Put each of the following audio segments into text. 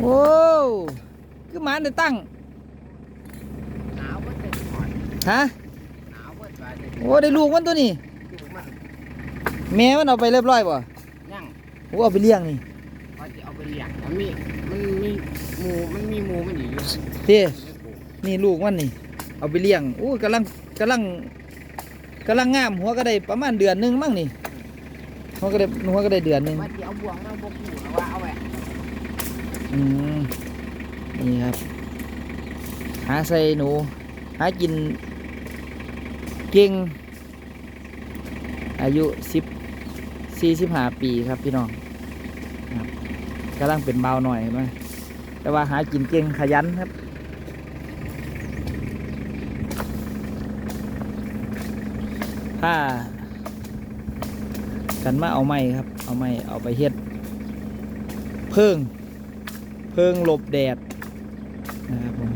โอ้คือหมาได้ตั้งหนาวมันเป็นหอนฮะหนาวมันไปเลยโอ้ได้ลูกมันตัวนี้ดูมันแม่มันเอาไปเรียบร้อยป่ะยังโอ้เอาไปเลี้ยงนี่ว่าจะเอาไปเลี้ยงมันมีมันมีหมูมันมีหมูมันอยู่อยู่เด้นี่ลูกมันนี่ เอาไปเลี้ยงโอ้ยกำลังกำลังกำลังงามหัวก็ได้ประมาณเดือนหนึงมั้งนี่หัวก็ได้หัวก็ได้เดือนหนึง ว่าจะเอาบ่วงมาบ่ผูนะว่าเอาไว้ อืมนี่ครับ หาใส่หนู หากิน เก่ง อายุสิบสี่สิบห้าปีครับพี่น้องครับกำลังเป็นเบาหน่อยเห็นไหมแต่ว่าหากินเก่งขยันครับถ้ากันมาเอาไม้ครับ เอาไม้เอาไปเฮ็ดเพิ่ง เพิ่งหลบแดดนะครับผม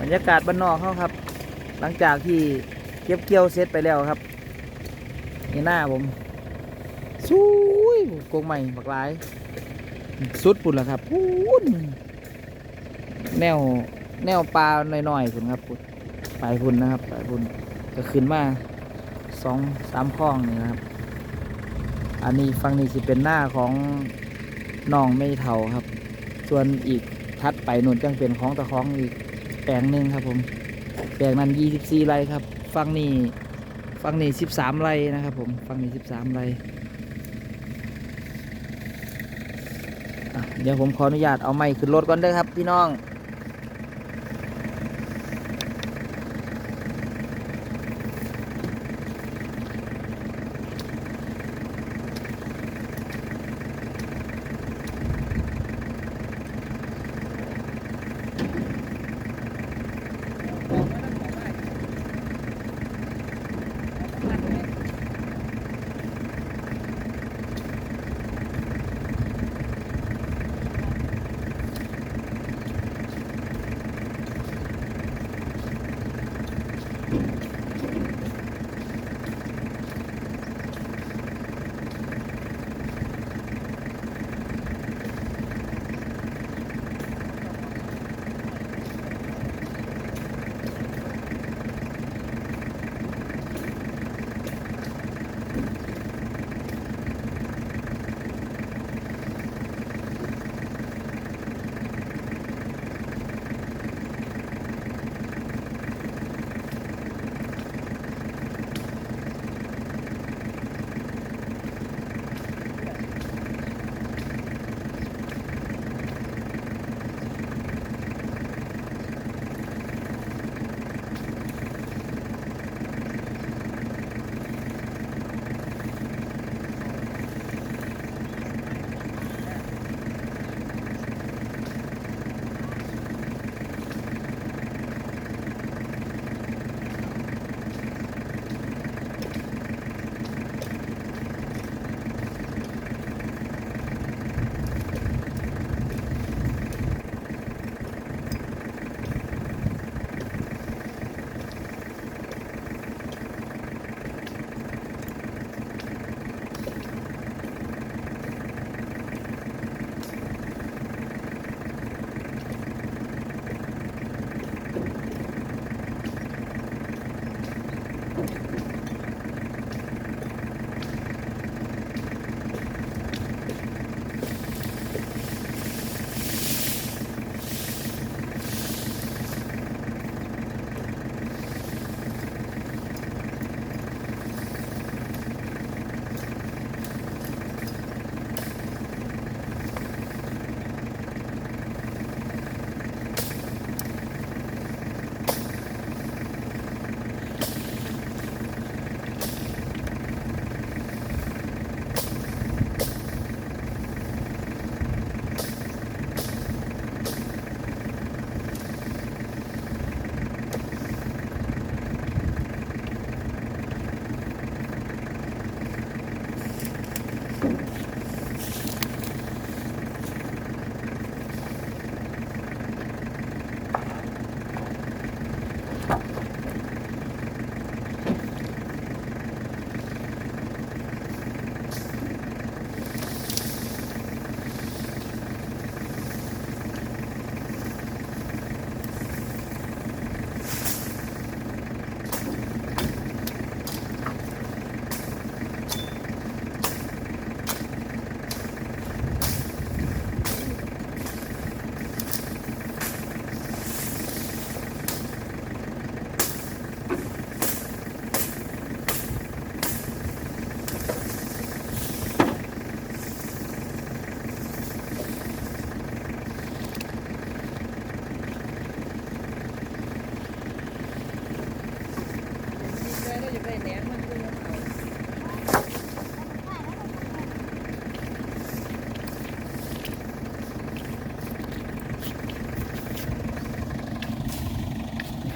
บรรยากาศบ้านนอกเขาครับ หลังจากที่เก็บเกี่ยวเสร็จไปแล้วครับนี่หน้าผมสุยกงใหม่บักหลาย สุดปุ่นแล้วครับพูนแนวแนวปลาหน่อยๆพุ่นครับพุ่นปลายพุ่นนะครับปลายพุ่นก็ขึ้นมา สองสามข้องนี่นะครับ อันนี้ฟังนี้สิเป็นหน้าของน้องไม่เท่าครับ ส่วนอีกทัดไปหนุนจังเป็นของตะของอีกแปลงหนึ่งครับผม แปลงนั้นยี่สิบสี่ไร่ครับ ฟังนี้ฟังนี้สิบสามไร่นะครับ ผม ฟังนี้สิบสามไร่เดี๋ยวผมขออนุญาตเอาไม้ขึ้นรถก่อนเด้อครับ พี่น้อง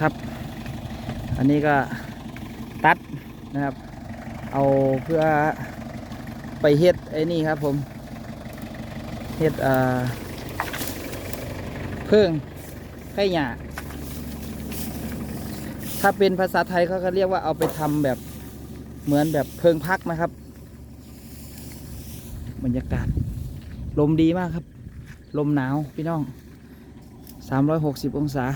ครับ อันนี้ก็ตัดนะครับ เอาเพื่อไปเฮ็ดไอ้นี่ครับผมเฮ็ดอ่าเพิ่งไข่หยาถ้าเป็นภาษาไทยเขาก็เรียกว่าเอาไปทำแบบเหมือนแบบเพิงพักนะครับ บรรยากาศ ลมดีมากครับ ลมหนาวพี่น้อง 360 องศา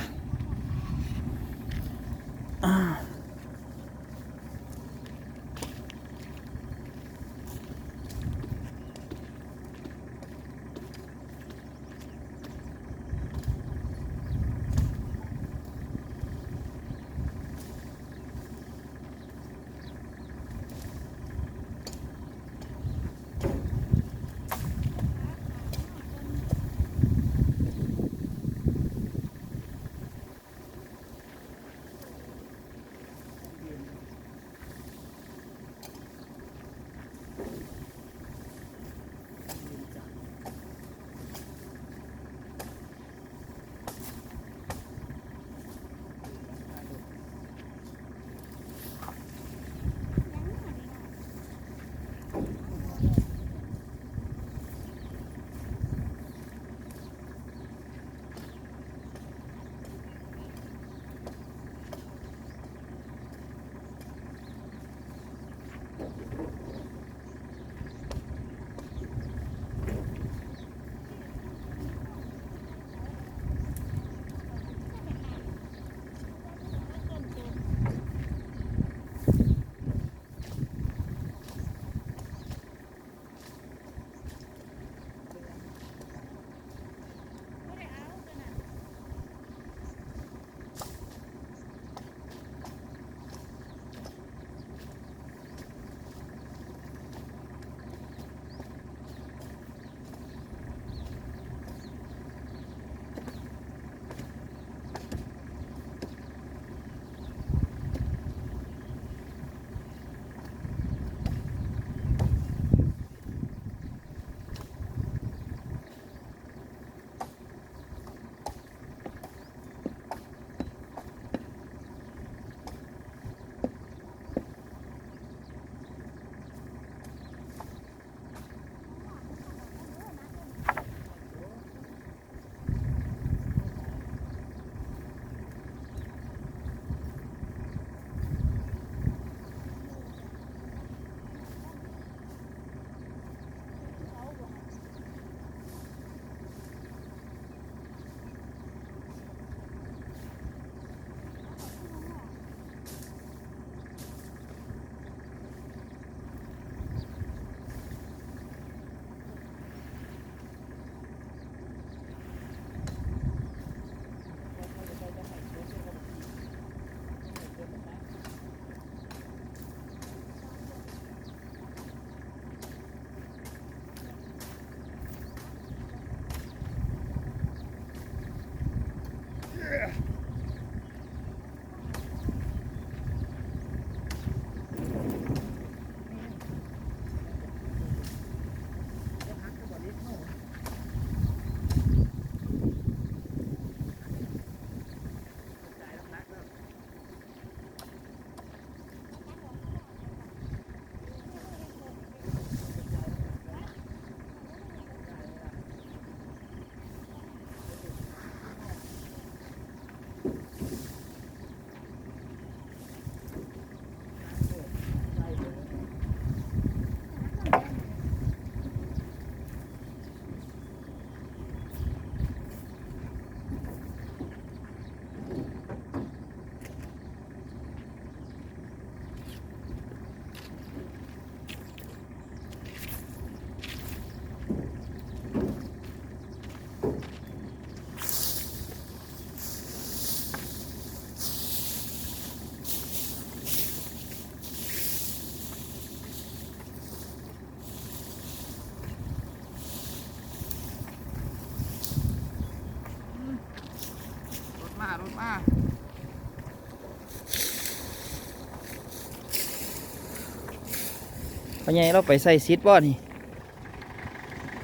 พ่อใหญ่เราไปใส่ซิดบ่นี่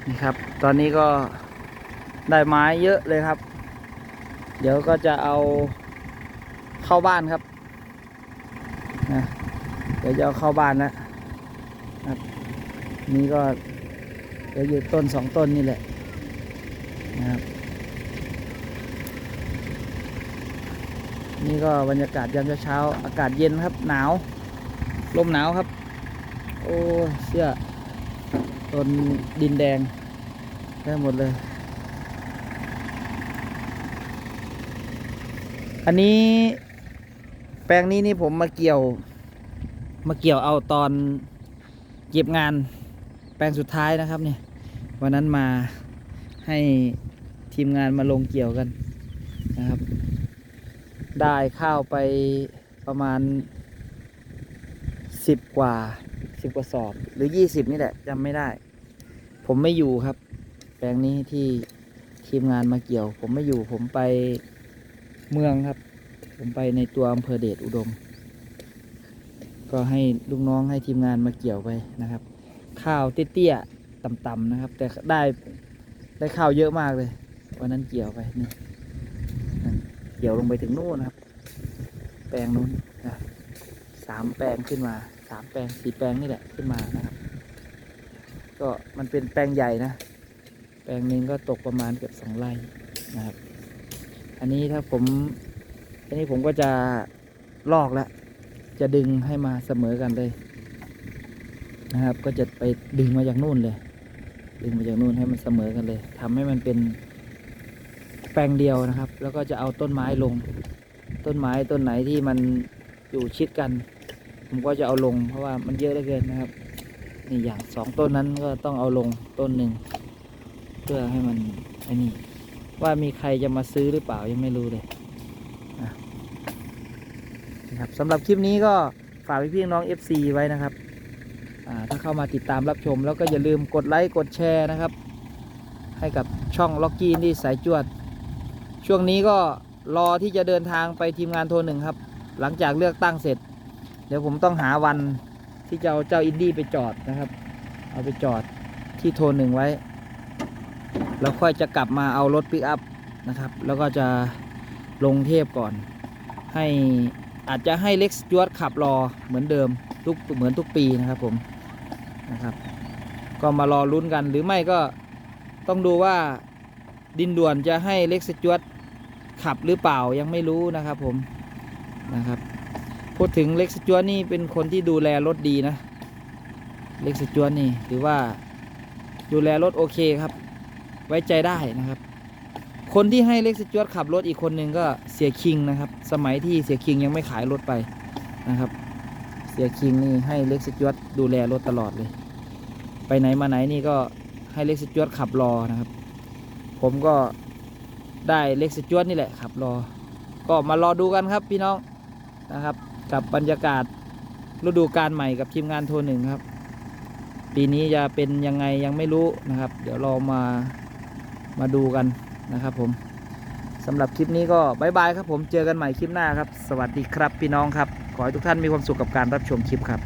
นี่ครับ ตอนนี้ก็ได้ไม้เยอะเลยครับ เดี๋ยวก็จะเอาเข้าบ้านครับนะเดี๋ยวจะเอาเข้าบ้านแล้วครับนี่ก็เดี๋ยวอยู่ต้นสองต้นนี่แหละนะครับนี่ก็บรรยากาศยามเช้าอากาศเย็นครับหนาว ลมหนาวครับ โอ้เสื้อต้นดินแดงได้หมดเลย อันนี้แปลงนี้นี่ผมมาเกี่ยว มาเกี่ยวเอาตอนเก็บงานแปลงสุดท้ายนะครับเนี่ยวันนั้นมาให้ทีมงานมาลงเกี่ยวกันนะครับ ได้ข้าวไปประมาณสิบกว่า สิบกว่าสอบ หรือยี่สิบนี่แหละจำไม่ได้ ผมไม่อยู่ครับ แปลงนี้ที่ทีมงานมาเกี่ยว ผมไม่อยู่ผมไปเมืองครับ ผมไปในตัวอำเภอเดชอุดม ก็ให้ลูกน้องให้ทีมงานมาเกี่ยวไปนะครับ ข้าวเตี้ยๆต่ำๆนะครับ แต่ได้ได้ข้าวเยอะมากเลยวันนั้นเกี่ยวไปนี่เกี่ยวลงไปถึงนู่นครับ แปลงนู้นนะสามแปลงขึ้นมา สามแปลงสี่แปลงนี่แหละขึ้นมานะครับ ก็มันเป็นแปลงใหญ่นะ แปลงหนึ่งก็ตกประมาณเกือบสองไร่นะครับ อันนี้ถ้าผมอันนี้ผมก็จะลอกแล้ว จะดึงให้มาเสมอกันเลยนะครับ ก็จะไปดึงมาจากนู่นเลย ดึงมาจากนู่นให้มันเสมอกันเลยทำให้มันเป็นแปลงเดียวนะครับ แล้วก็จะเอาต้นไม้ลง ต้นไม้ต้นไหนที่มันอยู่ชิดกัน ผมก็จะเอาลงเพราะว่ามันเยอะเหลือเกินนะครับนี่อย่างสองต้นนั้นก็ต้องเอาลงต้นหนึ่งเพื่อให้มันอ้นี่ว่ามีใครจะมาซื้อหรือเปล่ายังไม่รู้เลยนะครับสำหรับคลิปนี้ก็ฝากพี่ๆน้อง FC ไว้นะครับถ้าเข้ามาติดตามรับชม แล้วก็อย่าลืมกดไลค์กดแชร์นะครับ ให้กับช่องล็อกกี้ที่สายจวด ช่วงนี้ก็รอที่จะเดินทางไปทีมงานโทรหนึ่งครับ หลังจากเลือกตั้งเสร็จ เดี๋ยวผมต้องหาวันที่จะเอาเจ้าอินดี้ไปจอดนะครับ เอาไปจอดที่โทรหนึ่งไว้ แล้วค่อยจะกลับมาเอารถปิกอัพนะครับ แล้วก็จะลงเทพก่อน ให้อาจจะให้เล็กจวดขับรอเหมือนเดิมทุกเหมือนทุกปีนะครับผมนะครับ ก็มารอลุ้นกันหรือไม่ก็ต้องดูว่าดินด่วนจะให้เล็กซ์จวดขับหรือเปล่ายังไม่รู้นะครับผมนะครับ พูดถึงเล็กซ์จวนี่เป็นคนที่ดูแลรถดีนะ เล็กซ์จวนี่ถือว่าดูแลรถโอเคครับ ไว้ใจได้นะครับ คนที่ให้เล็กซ์จวดขับรถอีกคนหนึ่งก็เสียคิงนะครับ สมัยที่เสียคิงยังไม่ขายรถไปนะครับ เสียคิงนี่ให้เล็กซ์จวดดูแลรถตลอดเลย ไปไหนมาไหนนี่ก็ให้เล็กซ์จวดขับรอนะครับ ผมก็ได้เล็กซ์จวดนี่แหละขับรอ ก็มารอดูกันครับพี่น้องนะครับ กับบรรยากาศฤดูการใหม่กับทีมงานโทรหนึ่งครับ ปีนี้จะเป็นยังไงยังไม่รู้นะครับ เดี๋ยวเรามามาดูกันนะครับผมสำหรับคลิปนี้ก็บายบายครับผมเจอกันใหม่คลิปหน้าครับ สวัสดีครับพี่น้องครับ ขอให้ทุกท่านมีความสุขกับการรับชมคลิปครับ